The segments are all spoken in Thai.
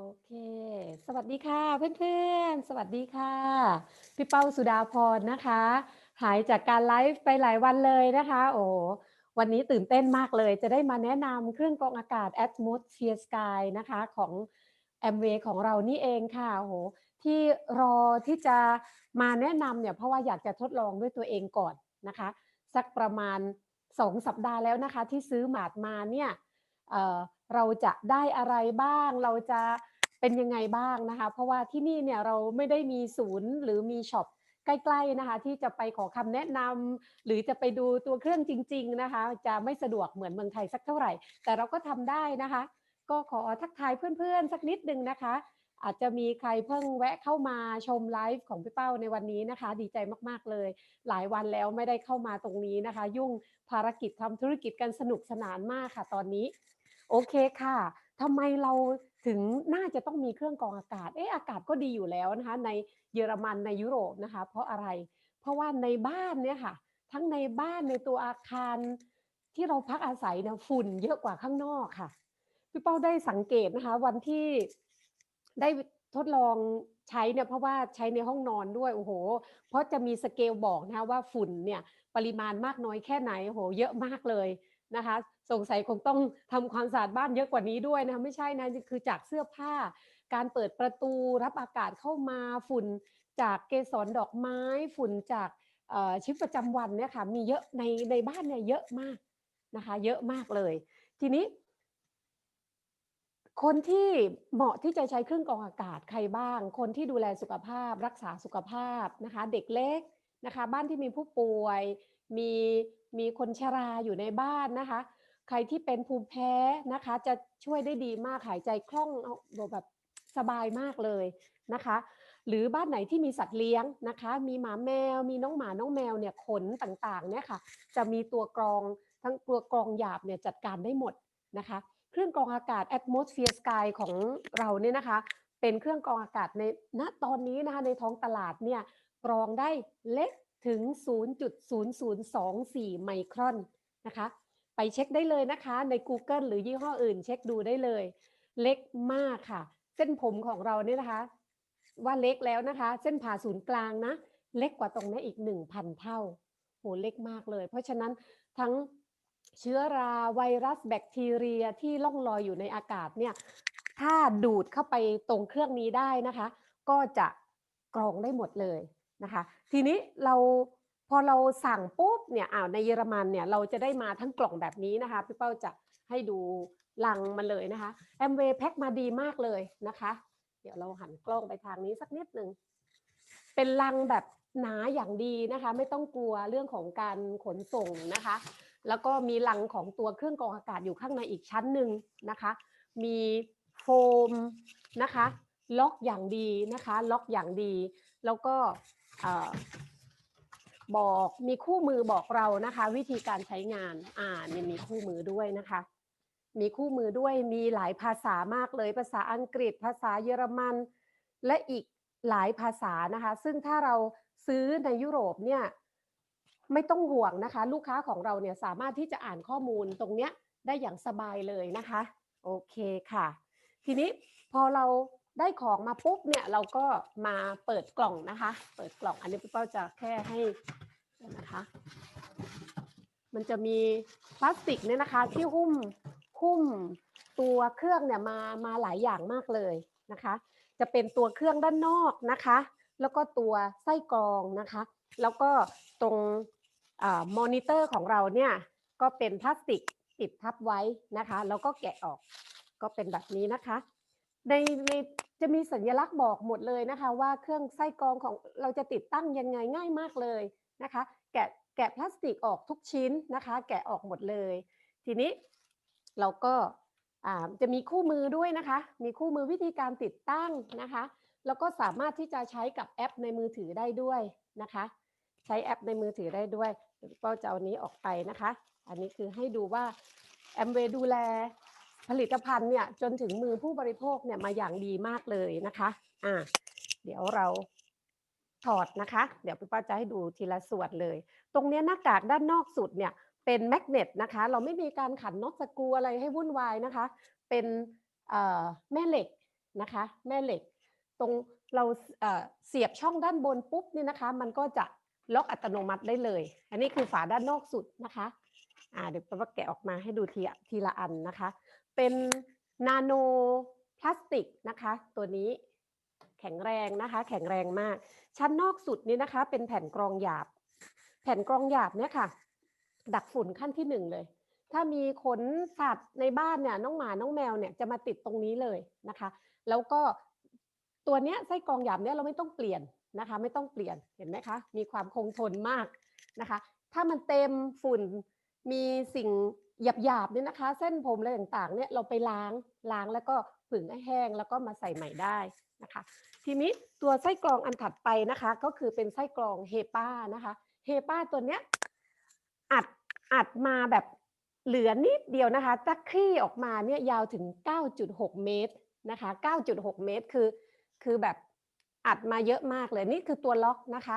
โอเค สวัสดีค่ะเพื่อนๆ สวัสดีค่ะ พี่เป้าสุดาพรนะคะ หายจากการไลฟ์ไปหลายวันเลยนะคะ โอ้วันนี้ตื่นเต้นมากเลย จะได้มาแนะนำเครื่องกรองอากาศ Atmosphere Sky นะคะของ a m w a y ของเรานี่เองค่ะโอ้โหที่รอที่จะมาแนะนำเนี่ยเพราะว่าอยากจะทดลองด้วยตัวเองก่อนนะคะ สักประมาณ 2 สัปดาห์แล้วนะคะ ที่ซื้อหมาดมาเนี่ย เราจะได้อะไรบ้าง เราจะเป็นยังไงบ้างนะคะ เพราะว่าที่นี่เนี่ยเราไม่ได้มีศูนย์หรือมีช็อปใกล้ๆนะคะ ที่จะไปขอคำแนะนำหรือจะไปดูตัวเครื่องจริง ๆนะคะ จะไม่สะดวกเหมือนเมืองไทยสักเท่าไหร่ แต่เราก็ทำได้นะคะ ก็ขอทักทายเพื่อนๆสักนิดนึงนะคะ อาจจะมีใครเพิ่งแวะเข้ามาชมไลฟ์ของพี่เป้าในวันนี้นะคะ ดีใจมากๆเลย หลายวันแล้วไม่ได้เข้ามาตรงนี้นะคะ ยุ่งภารกิจทำธุรกิจกันสนุกสนานมากค่ะ ตอนนี้ โอเคค่ะทำไมเราถึงน่าจะต้องมีเครื่องกรองอากาศ เอ๊ะอากาศก็ดีอยู่แล้วนะคะ ในเยอรมันในยุโรปนะคะ เพราะอะไร เพราะว่าในบ้านเนี่ยค่ะ ทั้งในบ้านในตัวอาคารที่เราพักอาศัยเนี่ยฝุ่นเยอะกว่าข้างนอกค่ะพี่เป้าได้สังเกตนะคะ วันที่ได้ทดลองใช้เนี่ยเพราะว่าใช้ในห้องนอนด้วยโอ้โห เพราะจะมีสเกลบอกนะคะว่าฝุ่นเนี่ยปริมาณมากน้อยแค่ไหนโอ้โหเยอะมากเลย นะคะสงสัยคงต้องทำความสะอาดบ้านเยอะกว่านี้ด้วยนะคะไม่ใช่นะคือจากเสื้อผ้า การเปิดประตูรับอากาศเข้ามาฝุ่นจากเกสรดอกไม้ฝุ่นจากชีวิตประจำวันเนี่ยค่ะมีเยอะในในบ้านเนี่ยเยอะมากนะคะ เยอะมากเลย ทีนี้ คนที่เหมาะที่จะใช้เครื่องกรองอากาศใครบ้าง คนที่ดูแลสุขภาพ รักษาสุขภาพนะคะ เด็กเล็ก นะคะ บ้านที่มีผู้ป่วย มีมีคนชราอยู่ในบ้านนะคะ ใครที่เป็นภูมิแพ้นะคะ จะช่วยได้ดีมากหายใจคล่องแบบสบายมากเลยนะคะ หรือบ้านไหนที่มีสัตว์เลี้ยงนะคะ มีหมาแมว มีน้องหมาน้องแมวเนี่ยขนต่างๆเนี่ยค่ะ จะมีตัวกรองทั้งตัวกรองหยาบเนี่ยจัดการได้หมดนะคะ เครื่องกรองอากาศ Atmosphere Sky ของเราเนี่ยนะคะ เป็นเครื่องกรองอากาศในณตอนนี้นะคะในท้องตลาดเนี่ยกรองได้เล็กถึง 0.0024 ไมครอนนะคะ ไปเช็คได้เลยนะคะใน Google หรือยี่ห้ออื่นเช็คดูได้เลย เล็กมากค่ะ เส้นผมของเราเนี่ยนะคะ ว่าเล็กแล้วนะคะ เส้นผ่าศูนย์กลางนะ เล็กกว่าตรงนี้อีก 1,000 เท่าโหเล็กมากเลย เพราะฉะนั้นทั้งเชื้อราไวรัสแบคทีเรียที่ล่องลอยอยู่ในอากาศเนี่ย ถ้าดูดเข้าไปตรงเครื่องนี้ได้นะคะ ก็จะกรองได้หมดเลยนะคะ ทีนี้เราพอเราสั่งปุ๊บเนี่ยอ้าวในเยอรมันเนี่ยเราจะได้มาทั้งกล่องแบบนี้นะคะพี่เป้าจะให้ดูลังมันเลยนะคะแอมเวย์แพ็คมาดีมากเลยนะคะ เดี๋ยวเราหันกล้องไปทางนี้สักนิดหนึ่งเป็นลังแบบหนาอย่างดีนะคะ ไม่ต้องกลัวเรื่องของการขนส่งนะคะ แล้วก็มีลังของตัวเครื่องกรองอากาศอยู่ข้างในอีกชั้นหนึ่งนะคะ มี โฟมนะคะ ล็อกอย่างดีนะคะ ล็อกอย่างดี แล้วก็บอกมีคู่มือบอกเรานะคะ วิธีการใช้งานอ่านมีคู่มือด้วยนะคะ มีคู่มือด้วยมีหลายภาษามากเลย ภาษาอังกฤษ ภาษาเยอรมัน และอีกหลายภาษานะคะ ซึ่งถ้าเราซื้อในยุโรปเนี่ยไม่ต้องห่วงนะคะ ลูกค้าของเราเนี่ยสามารถที่จะอ่านข้อมูลตรงเนี้ยได้อย่างสบายเลยนะคะ โอเคค่ะ ทีนี้พอเราได้ของมาปุ๊บเนี่ยเราก็มาเปิดกล่องนะคะ เปิดกล่องอันนี้พี่เป้าจะแค่ให้นะคะ มันจะมีพลาสติกเนี่ยนะคะ ที่หุ้มหุ้มตัวเครื่องเนี่ยมามาหลายอย่างมากเลยนะคะ จะเป็นตัวเครื่องด้านนอกนะคะ แล้วก็ตัวไส้กรองนะคะ แล้วก็ตรงมอนิเตอร์ของเราเนี่ยก็เป็นพลาสติกติดทับไว้นะคะ แล้วก็แกะออก ก็เป็นแบบนี้นะคะ ในในจะมีสัญลักษณ์บอกหมดเลยนะคะ ว่าเครื่องไส้กรองของเราจะติดตั้งยังไงง่ายมากเลยนะคะ แกะแกะพลาสติกออกทุกชิ้นนะคะ แกะออกหมดเลย ทีนี้เราก็จะมีคู่มือด้วยนะคะ มีคู่มือวิธีการติดตั้งนะคะ แล้วก็สามารถที่จะใช้กับแอปในมือถือได้ด้วยนะคะ ใช้แอปในมือถือได้ด้วยก็จะเอานี้ออกไปนะคะ อันนี้คือให้ดูว่าแอมเวดูแล ผลิตภัณฑ์เนี่ยจนถึงมือผู้บริโภคเนี่ยมาอย่างดีมากเลยนะคะอ่าเดี๋ยวเราถอดนะคะ เดี๋ยวพี่ป้าจะให้ดูทีละส่วนเลย ตรงนี้หน้ากากด้านนอกสุดเนี่ยเป็นแมกเนตนะคะ เราไม่มีการขันน็อตสกรูอะไรให้วุ่นวายนะคะ เป็นแม่เหล็กนะคะ แม่เหล็ก ตรงเราเสียบช่องด้านบนปุ๊บเนี่ยนะคะ มันก็จะล็อกอัตโนมัติได้เลย อันนี้คือฝาด้านนอกสุดนะคะ อ่าเดี๋ยวป้าแกะออกมาให้ดูทีทีละอันนะคะ เป็นนาโนพลาสติกนะคะตัวนี้แข็งแรงนะคะ แข็งแรงมาก ชั้นนอกสุดนี้นะคะ เป็นแผ่นกรองหยาบ แผ่นกรองหยาบเนี่ยค่ะ ดักฝุ่นขั้นที่หนึ่งเลย ถ้ามีขนสัตว์ในบ้านเนี่ยน้องหมาน้องแมวเนี่ยจะมาติดตรงนี้เลยนะคะ แล้วก็ตัวเนี้ยไส้กรองหยาบเนี่ยเราไม่ต้องเปลี่ยนนะคะ ไม่ต้องเปลี่ยนเห็นไหมคะ มีความคงทนมากนะคะ ถ้ามันเต็มฝุ่นมีสิ่ง หยาบๆเนี่ยนะคะ เส้นผมอะไรต่างๆเนี่ยเราไปล้างล้างแล้วก็ผึ่งให้แห้งแล้วก็มาใส่ใหม่ได้นะคะ ทีนี้ตัวไส้กรองอันถัดไปนะคะ ก็คือเป็นไส้กรองเฮป้านะคะเฮป้าตัวเนี้ยอัดอัดมาแบบเหลือนิดเดียวนะคะตะคลี่ออกมาเนี่ยยาวถึง 9.6 เมตรนะคะ 9.6 เมตรคือ คือแบบอัดมาเยอะมากเลยนี่คือตัวล็อกนะคะ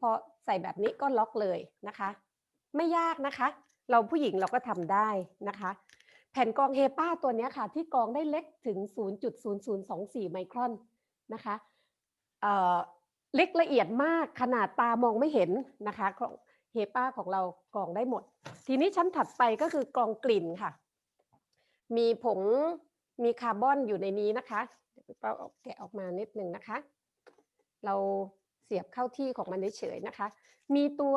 พอใส่แบบนี้ก็ล็อกเลยนะคะ ไม่ยากนะคะ เราผู้หญิงเราก็ทำได้นะคะ แผ่นกองเฮป้าตัวนี้ค่ะ ที่กองได้เล็กถึง 0.0024 ไมครอนนะคะเเล็กละเอียดมากขนาดตามองไม่เห็นนะคะของเฮป้าของเรากรองได้หมด ทีนี้ชั้นถัดไปก็คือกรองกลิ่นค่ะ มีผงมีคาร์บอนอยู่ในนี้นะคะเดี๋ยวป้าเอาแกะออกมานิดนึงนะคะ เราเสียบเข้าที่ของมันเฉยๆนะคะ มีตัว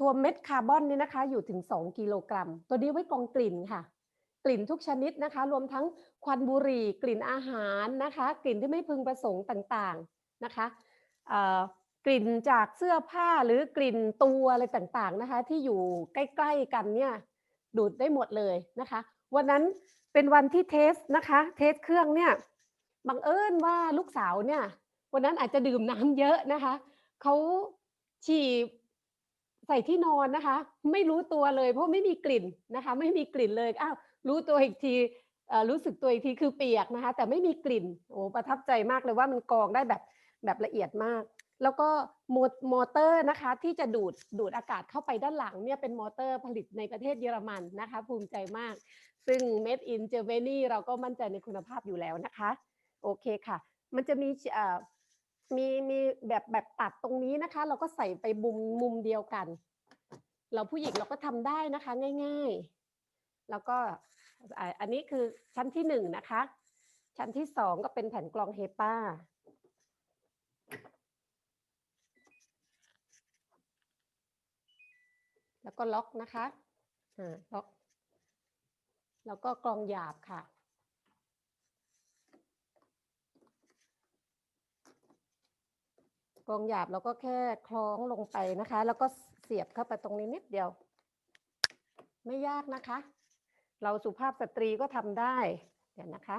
ตัวเม็ดคาร์บอนนี่นะคะอยู่ถึง 2 กิโลกรัม ตัวนี้ไว้กองกลิ่นค่ะ กลิ่นทุกชนิดนะคะ รวมทั้งควันบุหรี่ กลิ่นอาหารนะคะ กลิ่นที่ไม่พึงประสงค์ต่างๆนะคะกลิ่นจากเสื้อผ้าหรือกลิ่นตัวอะไรต่างๆนะคะ ที่อยู่ใกล้ๆกันเนี่ยดูดได้หมดเลยนะคะ วันนั้นเป็นวันที่เทสนะคะ เทสเครื่องเนี่ยบังเอิญว่าลูกสาวเนี่ย วันนั้นอาจจะดื่มน้ำเยอะนะคะเขาฉี่ ใส่ที่นอนนะคะ ไม่รู้ตัวเลย เพราะไม่มีกลิ่นนะคะ ไม่มีกลิ่นเลยอ้าวรู้ตัวอีกทีรู้สึกตัวอีกทีคือเปียกนะคะ แต่ไม่มีกลิ่นโอ้ประทับใจมากเลยว่ามันกรองได้แบบแบบละเอียดมาก แล้วก็มอมอเตอร์นะคะที่จะดูดดูดอากาศเข้าไปด้านหลังเนี่ยเป็นมอเตอร์ผลิตในประเทศเยอรมันนะคะ ภูมิใจมาก ซึ่ง made in Germany เราก็มั่นใจในคุณภาพอยู่แล้วนะคะ โอเคค่ะ มันจะมีเอ่อ มีมีแบบแบบตัดตรงนี้นะคะ เราก็ใส่ไปมุมมุมเดียวกัน เราผู้หญิงเราก็ทำได้นะคะ ง่าย ๆ แล้วก็อันนี้คือชั้นที่หนึ่งนะคะ ชั้นที่สองก็เป็นแผ่นกรองเฮป้าแล้วก็ล็อกนะคะอ่าล็อก แล้วก็กรองหยาบค่ะ กองหยาบเราก็แค่คล้องลงไปนะคะ แล้วก็เสียบเข้าไปตรงนี้นิดเดียว ไม่ยากนะคะ เราสุภาพสตรีก็ทำได้ เดี๋ยวนะคะ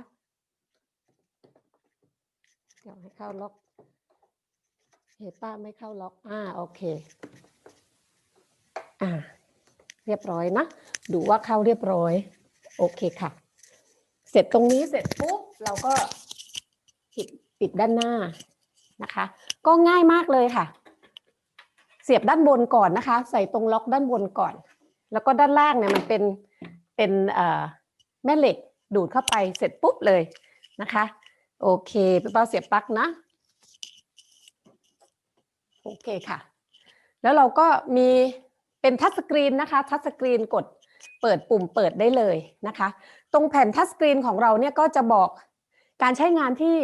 เดี๋ยวให้เข้าล็อกเฮป้าไม่เข้าล็อก อ่า โอเค อ่า เรียบร้อยนะ ดูว่าเข้าเรียบร้อย โอเคค่ะ เสร็จตรงนี้เสร็จปุ๊บ เราก็ปิดปิดด้านหน้า นะคะ ก็ง่ายมากเลยค่ะ เสียบด้านบนก่อนนะคะ ใส่ตรงล็อกด้านบนก่อน แล้วก็ด้านล่างเนี่ยมันเป็นเป็นแม่เหล็กดูดเข้าไปเสร็จปุ๊บเลยนะคะ โอเคพี่เป้าเสียบปลั๊กนะ โอเคค่ะ แล้วเราก็มีเป็นทัชสกรีนนะคะทัชสกรีนกดเปิดปุ่มเปิดได้เลยนะคะ ตรงแผ่นทัชสกรีนของเราเนี่ยก็จะบอกการใช้งานที่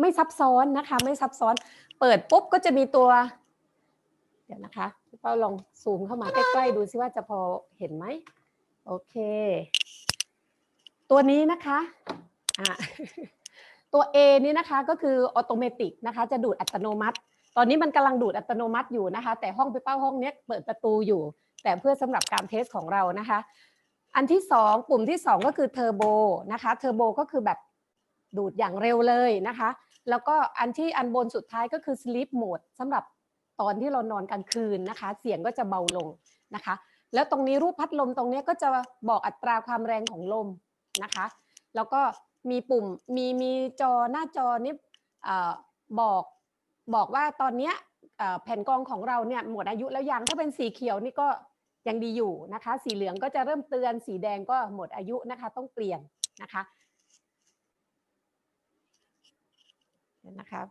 ไม่ซับซ้อนนะคะ ไม่ซับซ้อน เปิดปุ๊บก็จะมีตัว เดี๋ยวนะคะพี่เป้าลองซูมเข้ามาใกล้ๆดูซิว่าจะพอเห็นไหมโอเค ตัวนี้นะคะอะตัว A นี่นะคะก็คือออโตเมติกนะคะ จะดูดอัตโนมัติ ตอนนี้มันกำลังดูดอัตโนมัติอยู่นะคะ แต่ห้องพี่เป้าห้องเนี้ยเปิดประตูอยู่ แต่เพื่อสำหรับการเทสของเรานะคะ อันที่สองปุ่มที่สองก็คือเทอร์โบนะคะเทอร์โบก็คือแบบ ดูดอย่างเร็วเลยนะคะ แล้วก็อันที่อันบนสุดท้ายก็คือ sleep mode สำหรับตอนที่เรานอนกลางคืนนะคะ เสียงก็จะเบาลงนะคะ แล้วตรงนี้รูปพัดลมตรงนี้ก็จะบอกอัตราความแรงของลมนะคะ แล้วก็มีปุ่มมีมีจอหน้าจอนี่บอกบอกว่าตอนนี้แผ่นกรองของเราเนี่ยหมดอายุแล้วยังถ้าเป็นสีเขียวนี่ก็ยังดีอยู่นะคะ สีเหลืองก็จะเริ่มเตือนสีแดงก็หมดอายุนะคะ ต้องเปลี่ยนนะคะ นะครับ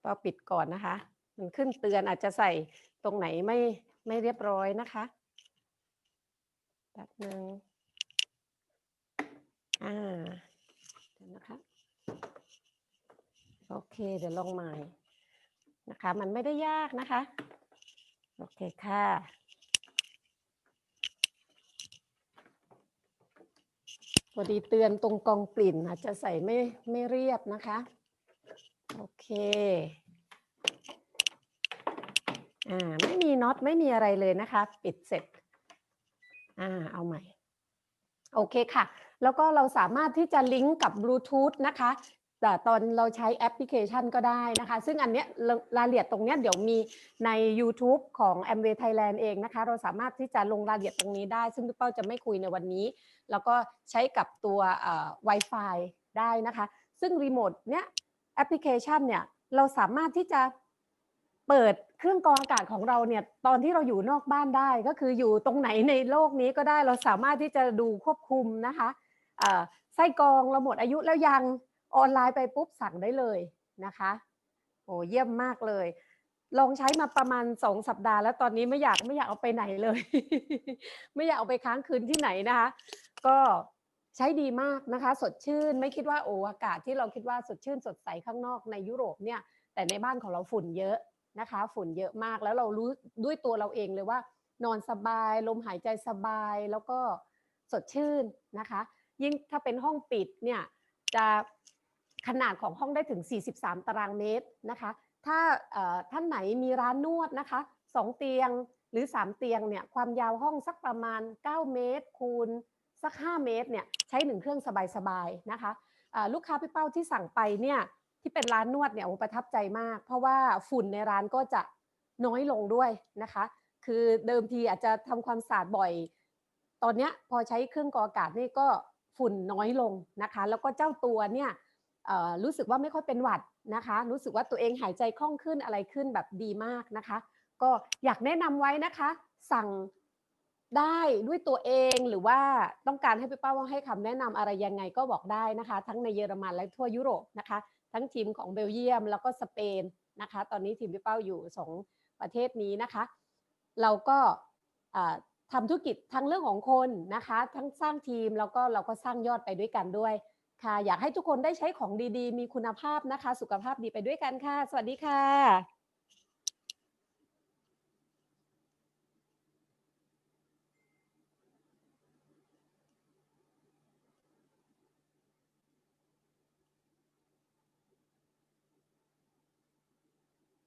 เปาปิดก่อนนะคะ มันขึ้นเตือนอาจจะใส่ตรงไหนไม่ไม่เรียบร้อยนะคะแป๊บหนึ่งอ่าเดี๋ยวนะคะ โอเค เดี๋ยวลองใหม่นะคะ มันไม่ได้ยากนะคะ โอเคค่ะพอดีเตือนตรงกองกลิ่นอาจจะใส่ไม่ไม่เรียบนะคะ เคอ่าไม่มีน็อตไม่มีอะไรเลยนะคะ ปิดเสร็จอ่าเอาใหม่ โอเคค่ะ แล้วก็เราสามารถที่จะลิงก์กับบลูทูธนะคะแต่ตอนเราใช้แอปพลิเคชันก็ได้นะคะ ซึ่งอันเนี้ยรายละเอียดตรงเนี้ยเดี๋ยวมีใน YouTube ของ a m w a y Thailand เองนะคะ เราสามารถที่จะลงรายละเอียดตรงนี้ได้ ซึ่งพี่เป้าจะไม่คุยในวันนี้ แล้วก็ใช้กับตัวอ่อ Wi-Fi ได้นะคะ ซึ่งรีโมทเนี้ย แอปพลิเคชันเนี่ยเราสามารถที่จะเปิดเครื่องกรองอากาศของเราเนี่ยตอนที่เราอยู่นอกบ้านได้ก็คืออยู่ตรงไหนในโลกนี้ก็ได้เราสามารถที่จะดูควบคุมนะคะเอ่อไส้กรองเราหมดอายุแล้วยังออนไลน์ไปปุ๊บสั่งได้เลยนะคะโอ้เยี่ยมมากเลย ลองใช้มาประมาณสองสัปดาห์ แล้วตอนนี้ไม่อยากไม่อยากเอาไปไหนเลย ไม่อยากเอาไปค้างคืนที่ไหนนะคะ ก็ ใช้ดีมากนะคะ สดชื่นไม่คิดว่าโอ้อากาศที่เราคิดว่าสดชื่นสดใสข้างนอกในยุโรปเนี่ย แต่ในบ้านของเราฝุ่นเยอะนะคะ ฝุ่นเยอะมากแล้วเรารู้ด้วยตัวเราเองเลยว่า นอนสบายลมหายใจสบายแล้วก็สดชื่นนะคะ ยิ่งถ้าเป็นห้องปิดเนี่ยจะขนาดของห้องได้ถึง 43 ตารางเมตรนะคะ ถ้าท่านไหนมีร้านนวดนะคะ 2 เตียงหรือ 3 เตียงเนี่ยความยาวห้องสักประมาณ 9 เมตรคูณ สัก 5 เมตรเนี่ยใช้หนึ่งเครื่องสบายๆนะคะลูกค้าพี่เป้าที่สั่งไปเนี่ยที่เป็นร้านนวดเนี่ยโอ้ประทับใจมาก เพราะว่าฝุ่นในร้านก็จะน้อยลงด้วยนะคะ คือเดิมทีอาจจะทำความสะอาดบ่อย ตอนเนี้ยพอใช้เครื่องกรองอากาศนี่ก็ฝุ่นน้อยลงนะคะ แล้วก็เจ้าตัวเนี่ยรู้สึกว่าไม่ค่อยเป็นหวัดนะคะ รู้สึกว่าตัวเองหายใจคล่องขึ้นอะไรขึ้นแบบดีมากนะคะ ก็อยากแนะนำไว้นะคะ สั่ง ได้ด้วยตัวเองหรือว่าต้องการให้พี่เป้าให้คำแนะนำอะไรยังไงก็บอกได้นะคะ ทั้งในเยอรมันและทั่วยุโรปนะคะ ทั้งทีมของเบลเยียมแล้วก็สเปนนะคะ ตอนนี้ทีมพี่เป้าอยู่สองประเทศนี้นะคะ เราก็อ่าทำธุรกิจทั้งเรื่องของคนนะคะ ทั้งสร้างทีมแล้วก็เราก็สร้างยอดไปด้วยกันด้วยค่ะ อยากให้ทุกคนได้ใช้ของดีๆ มีคุณภาพนะคะ สุขภาพดีไปด้วยกันค่ะ สวัสดีค่ะ